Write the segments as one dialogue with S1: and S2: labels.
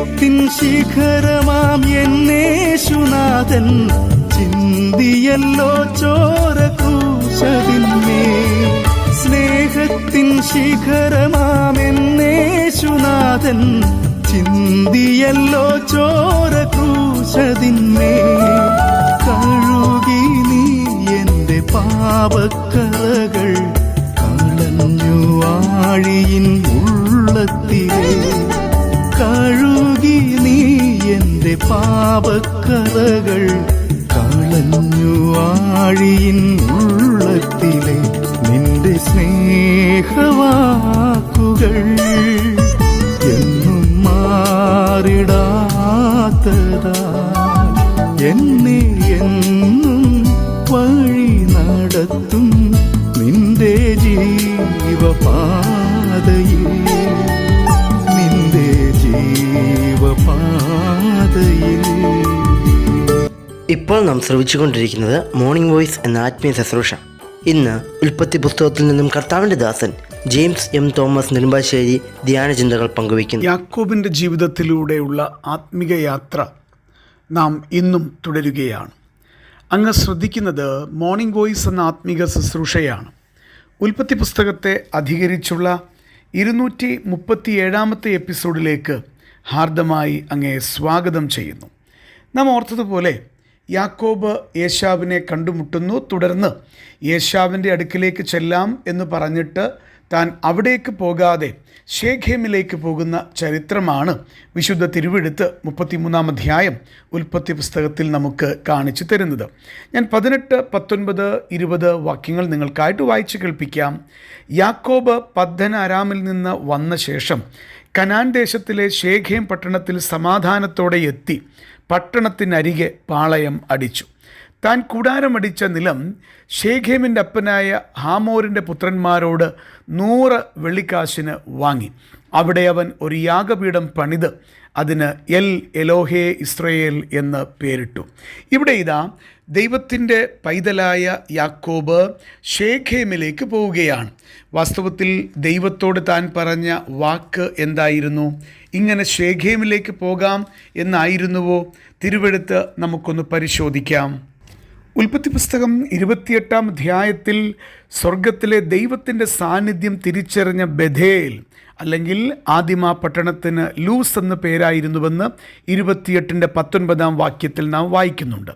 S1: സ്നേഹത്തിൻ ശിഖരമാം എന്നേശുനാഥൻ ചിന്തിയല്ലോ ചോര കൂശതിന്മേ സ്നേഹത്തിൻ ശിഖരമാം എന്നേശുനാഥൻ ചിന്തിയല്ലോ ചോര കൂശതിന്മേ കഴുകി നീ എന്റെ പാപക്കറകൾ കളഞ്ഞു ആഴിയിൻ കഴുകി നീ എന്റെ പാപക്കറകൾ കളഞ്ഞു ആഴിയിൻ ഉള്ളത്തിലെ നിന്റെ സ്നേഹവാക്കുകൾ എന്നും മാറിടാത്തതാ. എന്നെ എന്നും വഴി നടത്തും നിന്റെ ജീവപാതയിൽ.
S2: ഇപ്പോൾ നാം ശ്രവിച്ചുകൊണ്ടിരിക്കുന്നത് മോർണിംഗ് വോയിസ് എന്ന ആത്മീയ ശുശ്രൂഷ. ഇന്ന് ഉൽപ്പത്തി പുസ്തകത്തിൽ നിന്നും കർത്താവിന്റെ ദാസൻ ജെയിംസ് എം തോമസ് നെടുമ്പാശ്ശേരി ധ്യാന ചിന്തകൾ പങ്കുവയ്ക്കുന്നു.
S3: യാക്കോബിന്റെ ജീവിതത്തിലൂടെയുള്ള ആത്മിക യാത്ര നാം ഇന്നും തുടരുകയാണ്. അങ്ങ് ശ്രദ്ധിക്കുന്നത് മോർണിംഗ് വോയിസ് എന്ന ആത്മിക ശുശ്രൂഷയാണ്. ഉൽപ്പത്തി പുസ്തകത്തെ അധികരിച്ചുള്ള ഇരുന്നൂറ്റി മുപ്പത്തി ഏഴാമത്തെ എപ്പിസോഡിലേക്ക് ഹാർദമായി അങ്ങേ സ്വാഗതം ചെയ്യുന്നു. നാം ഓർത്തതുപോലെ യാക്കോബ് യേശാവിനെ കണ്ടുമുട്ടുന്നു. തുടർന്ന് യേശാവിന്റെ അടുക്കിലേക്ക് ചെല്ലാം എന്ന് പറഞ്ഞിട്ട് താൻ അവിടേക്ക് പോകാതെ ഷേഖേമിലേക്ക് പോകുന്ന ചരിത്രമാണ് വിശുദ്ധ തിരുവെടുത്ത് മുപ്പത്തിമൂന്നാം അധ്യായം ഉൽപ്പത്തി പുസ്തകത്തിൽ നമുക്ക് കാണിച്ചു തരുന്നത്. ഞാൻ പതിനെട്ട് പത്തൊൻപത് ഇരുപത് വാക്യങ്ങൾ നിങ്ങൾക്കായിട്ട് വായിച്ചു കേൾപ്പിക്കാം. യാക്കോബ് പദ്ധന അരാമിൽ നിന്ന് വന്ന ശേഷം കനാൻ ദേശത്തിലെ ഷേഖേം പട്ടണത്തിൽ സമാധാനത്തോടെ എത്തി. പട്ടണത്തിനരികെ പാളയം അടിച്ചു. താൻ കൂടാരമടിച്ച നിലം ഷേഖേമിന്റെ അപ്പനായ ഹാമോറിന്റെ പുത്രന്മാരോട് നൂറ് വെള്ളിക്കാശിന് വാങ്ങി. അവിടെ അവൻ ഒരു യാഗപീഠം പണിത് അതിന് എൽ എലോഹേ ഇസ്രയേൽ എന്ന് പേരിട്ടു. ഇവിടെ ഇതാ ദൈവത്തിന്റെ പൈതലായ യാക്കോബ് ഷേഖേമിലേക്ക് പോവുകയാണ്. വാസ്തവത്തിൽ ദൈവത്തോട് താൻ പറഞ്ഞ വാക്ക് എന്തായിരുന്നു? ഇങ്ങനെ ഷേഖേമിലേക്ക് പോകാം എന്നായിരുന്നുവോ? തിരുവെടുത്ത് നമുക്കൊന്ന് പരിശോധിക്കാം. ഉൽപ്പത്തി പുസ്തകം ഇരുപത്തിയെട്ടാം അധ്യായത്തിൽ സ്വർഗത്തിലെ ദൈവത്തിന്റെ സാന്നിധ്യം തിരിച്ചറിഞ്ഞ ബഥേൽ അല്ലെങ്കിൽ ആദിമ പട്ടണത്തിന് ലൂസ് എന്ന പേരായിരുന്നുവെന്ന് ഇരുപത്തിയെട്ടിന്റെ പത്തൊൻപതാം വാക്യത്തിൽ നാം വായിക്കുന്നുണ്ട്.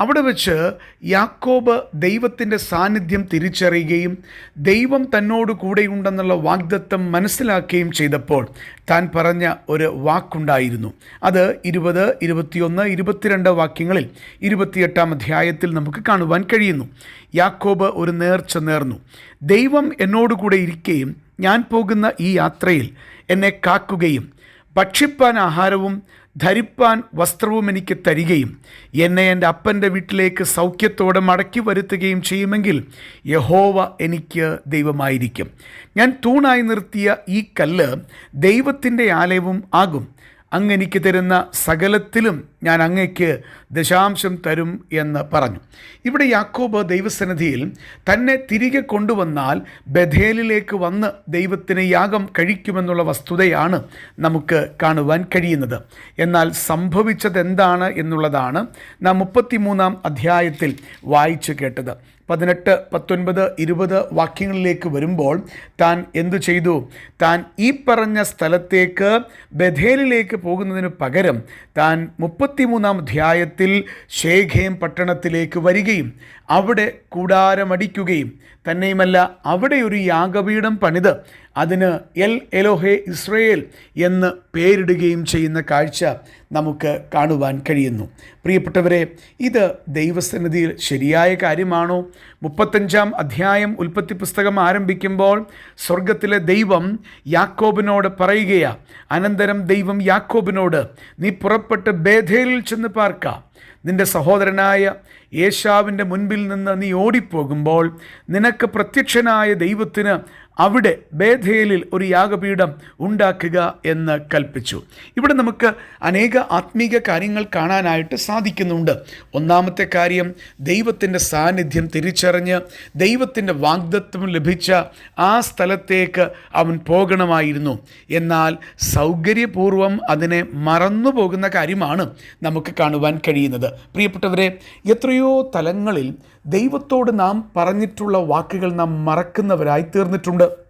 S3: അവിടെ വെച്ച് യാക്കോബ് ദൈവത്തിന്റെ സാന്നിധ്യം തിരിച്ചറിയുകയും ദൈവം തന്നോട് കൂടെയുണ്ടെന്നുള്ള വാഗ്ദത്തം മനസ്സിലാക്കുകയും ചെയ്തപ്പോൾ താൻ പറഞ്ഞ ഒരു വാക്കുണ്ടായിരുന്നു. അത് ഇരുപത് ഇരുപത്തിയൊന്ന് ഇരുപത്തിരണ്ട് വാക്യങ്ങളിൽ ഇരുപത്തിയെട്ടാം അധ്യായത്തിൽ നമുക്ക് കാണുവാൻ കഴിയുന്നു. യാക്കോബ് ഒരു നേർച്ച നേർന്നു. ദൈവം എന്നോടുകൂടെ ഇരിക്കുകയും ഞാൻ പോകുന്ന ഈ യാത്രയിൽ എന്നെ കാക്കുകയും ഭക്ഷിപ്പാൻ ആഹാരവും ധരിപ്പാൻ വസ്ത്രവും എനിക്ക് തരികയും എന്നെ എന്റെ അപ്പന്റെ വീട്ടിലേക്ക് സൗഖ്യത്തോടെ മടക്കി വരുത്തുകയും ചെയ്യുമെങ്കിൽ യഹോവ എനിക്ക് ദൈവമായിരിക്കും. ഞാൻ തൂണായി നിർത്തിയ ഈ കല്ല് ദൈവത്തിന്റെ ആലയവും ആകും. അങ്ങ് എനിക്ക് തരുന്ന സകലത്തിലും ഞാൻ അങ്ങയ്ക്ക് ദശാംശം തരും എന്ന് പറഞ്ഞു. ഇവിടെ യാക്കോബ് ദൈവസന്നിധിയിൽ തന്നെ തിരികെ കൊണ്ടുവന്നാൽ ബഥേലിലേക്ക് വന്ന് ദൈവത്തിന് യാഗം കഴിക്കുമെന്നുള്ള വസ്തുതയാണ് നമുക്ക് കാണുവാൻ കഴിയുന്നത്. എന്നാൽ സംഭവിച്ചത് എന്താണ് എന്നുള്ളതാണ് നാം മുപ്പത്തിമൂന്നാം അധ്യായത്തിൽ വായിച്ചു കേട്ടത്. പതിനെട്ട് പത്തൊൻപത് ഇരുപത് വാക്യങ്ങളിലേക്ക് വരുമ്പോൾ താൻ എന്തു ചെയ്തു? താൻ ഈ പറഞ്ഞ സ്ഥലത്തേക്ക് ബഥേലിലേക്ക് പോകുന്നതിന് പകരം താൻ മുപ്പത്തിമൂന്നാം അധ്യായത്തിൽ ശേഖേം പട്ടണത്തിലേക്ക് വരികയും അവിടെ കൂടാരമടിക്കുകയും തന്നെയുമല്ല അവിടെ ഒരു യാഗപീഠം പണിത് അതിന് എൽ എലോഹെ ഇസ്രയേൽ എന്ന് പേരിടുകയും ചെയ്യുന്ന കാഴ്ച നമുക്ക് കാണുവാൻ കഴിയുന്നു. പ്രിയപ്പെട്ടവരെ ഇത് ദൈവസന്നിധിയിൽ ശരിയായ കാര്യമാണോ? മുപ്പത്തഞ്ചാം അധ്യായം ഉൽപ്പത്തി പുസ്തകം ആരംഭിക്കുമ്പോൾ സ്വർഗത്തിലെ ദൈവം യാക്കോബിനോട് പറയുകയാണ് അനന്തരം ദൈവം യാക്കോബിനോട് നീ പുറപ്പെട്ട് ബേധേലിൽ ചെന്ന് പാർക്കാം. നിന്റെ സഹോദരനായ യേശാവിന്റെ മുൻപിൽ നിന്ന് നീ ഓടിപ്പോകുമ്പോൾ നിനക്ക് പ്രത്യക്ഷനായ ദൈവത്തിന് അവിടെ ബേധേലിൽ ഒരു യാഗപീഠം ഉണ്ടാക്കുക എന്ന് കൽപ്പിച്ചു. ഇവിടെ നമുക്ക് അനേക ആത്മീക കാര്യങ്ങൾ കാണാനായിട്ട് സാധിക്കുന്നുണ്ട്. ഒന്നാമത്തെ കാര്യം ദൈവത്തിന്റെ സാന്നിധ്യം തിരിച്ചറിഞ്ഞ് ദൈവത്തിന്റെ വാഗ്ദത്വം ലഭിച്ച ആ സ്ഥലത്തേക്ക് അവൻ പോകണമായിരുന്നു. എന്നാൽ സൗകര്യപൂർവം അതിനെ മറന്നു പോകുന്ന കാര്യമാണ് നമുക്ക് കാണുവാൻ കഴിയുന്നത്. പ്രിയപ്പെട്ടവരെ എത്രയോ തലങ്ങളിൽ ദൈവത്തോട് നാം പറഞ്ഞിട്ടുള്ള വാക്കുകൾ നാം മറക്കുന്നവരായി തീർന്നിട്ടുണ്ട്.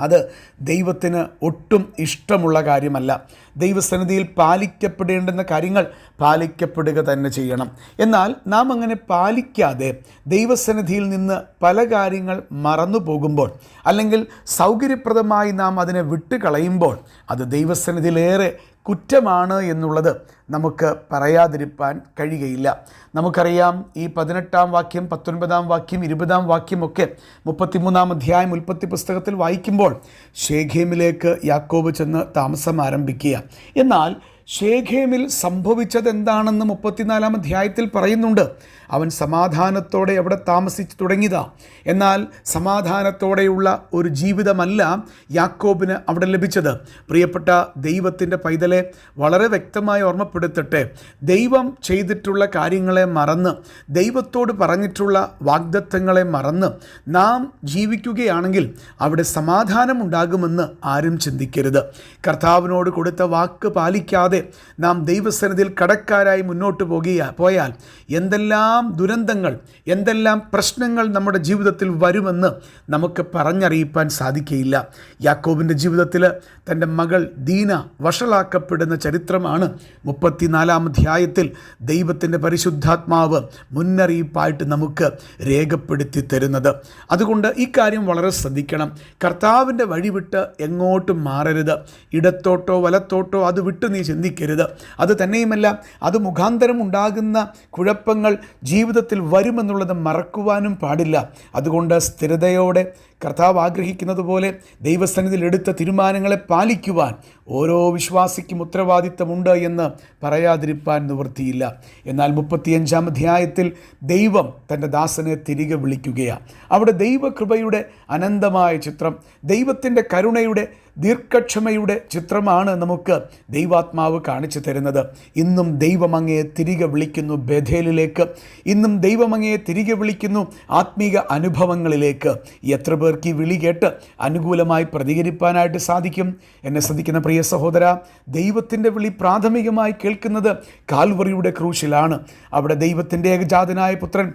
S3: അത് ദൈവത്തിന് ഒട്ടും ഇഷ്ടമുള്ള കാര്യമല്ല. ദൈവസന്നിധിയിൽ പാലിക്കപ്പെടേണ്ടുന്ന കാര്യങ്ങൾ പാലിക്കപ്പെടുക തന്നെ ചെയ്യണം. എന്നാൽ നാം അങ്ങനെ പാലിക്കാതെ ദൈവസന്നിധിയിൽ നിന്ന് പല കാര്യങ്ങൾ മറന്നു പോകുമ്പോൾ അല്ലെങ്കിൽ സൗകര്യപ്രദമായി നാം അതിനെ വിട്ടുകളയുമ്പോൾ അത് ദൈവസന്നിധിയിലേറെ കുറ്റമാണ് എന്നുള്ളത് നമുക്ക് പറയാതിരിക്കാൻ കഴിയുകയില്ല. നമുക്കറിയാം ഈ പതിനെട്ടാം വാക്യം പത്തൊൻപതാം വാക്യം ഇരുപതാം വാക്യമൊക്കെ മുപ്പത്തിമൂന്നാം അധ്യായം ഉൽപ്പത്തി പുസ്തകത്തിൽ വായിക്കുമ്പോൾ ഷേഖേമിലേക്ക് യാക്കോബ് ചെന്ന് താമസം ആരംഭിക്കുക. എന്നാൽ ഷേഖേമിൽ സംഭവിച്ചത് എന്താണെന്ന് മുപ്പത്തിനാലാം അധ്യായത്തിൽ പറയുന്നുണ്ട്. അവൻ സമാധാനത്തോടെ അവിടെ താമസിച്ചു തുടങ്ങിയതാ. എന്നാൽ സമാധാനത്തോടെയുള്ള ഒരു ജീവിതമല്ല യാക്കോബിന് അവിടെ ലഭിച്ചത്. പ്രിയപ്പെട്ട ദൈവത്തിന്റെ പൈതലെ വളരെ വ്യക്തമായി ഓർമ്മപ്പെടുത്തട്ടെ. ദൈവം ചെയ്തിട്ടുള്ള കാര്യങ്ങളെ മറന്ന് ദൈവത്തോട് പറഞ്ഞിട്ടുള്ള വാഗ്ദത്തങ്ങളെ മറന്ന് നാം ജീവിക്കുകയാണെങ്കിൽ അവിടെ സമാധാനമുണ്ടാകുമെന്ന് ആരും ചിന്തിക്കരുത്. കർത്താവിനോട് കൊടുത്ത വാക്ക് പാലിക്കാതെ നാം ദൈവസന്നിധിയിൽ കടക്കാരായി മുന്നോട്ട് പോകുക പോയാൽ എന്തെല്ലാം ദുരന്തങ്ങൾ എന്തെല്ലാം പ്രശ്നങ്ങൾ നമ്മുടെ ജീവിതത്തിൽ വരുമെന്ന് നമുക്ക് പറഞ്ഞറിയിപ്പാൻ സാധിക്കുകയില്ല യാക്കോബിന്റെ ജീവിതത്തിൽ തന്റെ മകൾ ദീന വഷളാക്കപ്പെടുന്ന ചരിത്രമാണ് മുപ്പത്തിനാലാം അധ്യായത്തിൽ ദൈവത്തിന്റെ പരിശുദ്ധാത്മാവ് മുന്നറിയിപ്പായിട്ട് നമുക്ക് രേഖപ്പെടുത്തി തരുന്നത്. അതുകൊണ്ട് ഈ കാര്യം വളരെ ശ്രദ്ധിക്കണം. കർത്താവിന്റെ വഴി വിട്ട് എങ്ങോട്ടും മാറരുത്. ഇടത്തോട്ടോ വലത്തോട്ടോ അത് വിട്ട് നീ ചിന്തിക്കരുത് അത് തന്നെയുമല്ല അത് മുഖാന്തരം ഉണ്ടാകുന്ന കുഴപ്പങ്ങൾ ജീവിതത്തിൽ വരുമെന്നുള്ളത് മറക്കുവാനും പാടില്ല. അതുകൊണ്ട് സ്ഥിരതയോടെ കർത്താവ് ആഗ്രഹിക്കുന്നത് പോലെ ദൈവസന്നിധിയിൽ എടുത്ത തീരുമാനങ്ങളെ പാലിക്കുവാൻ ഓരോ വിശ്വാസിക്കും ഉത്തരവാദിത്തമുണ്ട് എന്ന് പറയാതിരിപ്പാൻ നിവൃത്തിയില്ല. എന്നാൽ മുപ്പത്തിയഞ്ചാം അധ്യായത്തിൽ ദൈവം തന്റെ ദാസനെ തിരികെ വിളിക്കുകയാണ് അവിടെ ദൈവകൃപയുടെ അനന്തമായ ചിത്രം ദൈവത്തിന്റെ കരുണയുടെ ദീർഘക്ഷമയുടെ ചിത്രമാണ് നമുക്ക് ദൈവാത്മാവ് കാണിച്ചു തരുന്നത്. ഇന്നും ദൈവമങ്ങയെ തിരികെ വിളിക്കുന്നു ബഥേലിലേക്ക്. ഇന്നും ദൈവമങ്ങയെ തിരികെ വിളിക്കുന്നു ആത്മീക അനുഭവങ്ങളിലേക്ക്. എത്ര പേർക്ക് ഈ വിളി കേട്ട് അനുകൂലമായി പ്രതികരിപ്പാനായിട്ട് സാധിക്കും. എന്നെ ശ്രദ്ധിക്കുന്ന പ്രിയ സഹോദര ദൈവത്തിന്റെ വിളി പ്രാഥമികമായി കേൾക്കുന്നത് കാൽവറിയുടെ ക്രൂശിലാണ്. അവിടെ ദൈവത്തിന്റെ ഏകജാതനായ പുത്രൻ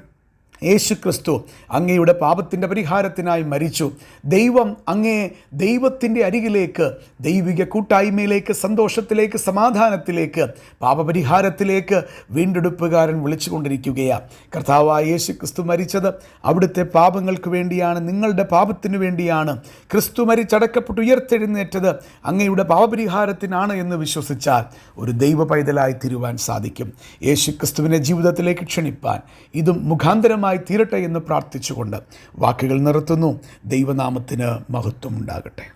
S3: യേശു ക്രിസ്തു അങ്ങയുടെ പാപത്തിന്റെ പരിഹാരത്തിനായി മരിച്ചു. ദൈവം അങ്ങേ ദൈവത്തിന്റെ അരികിലേക്ക് ദൈവിക കൂട്ടായ്മയിലേക്ക് സന്തോഷത്തിലേക്ക് സമാധാനത്തിലേക്ക് പാപപരിഹാരത്തിലേക്ക് വീണ്ടെടുപ്പുകാരൻ വിളിച്ചുകൊണ്ടിരിക്കുകയാണ് കർത്താവായ യേശു ക്രിസ്തു മരിച്ചത് അവിടുത്തെ പാപങ്ങൾക്ക് വേണ്ടിയാണ് നിങ്ങളുടെ പാപത്തിന് വേണ്ടിയാണ്. ക്രിസ്തു മരിച്ചടക്കപ്പെട്ട് ഉയർത്തെഴുന്നേറ്റത് അങ്ങയുടെ പാപപരിഹാരത്തിനാണ് എന്ന് വിശ്വസിച്ചാൽ ഒരു ദൈവ പൈതലായി തീരുവാൻ സാധിക്കും. യേശു ക്രിസ്തുവിനെ ജീവിതത്തിലേക്ക് ക്ഷണിപ്പാൻ ഇതും മുഖാന്തരമായി തീരട്ടെ എന്ന് പ്രാർത്ഥിച്ചുകൊണ്ട് വാക്കുകൾ നിർത്തുന്നു. ദൈവനാമത്തിന് മഹത്വം ഉണ്ടാകട്ടെ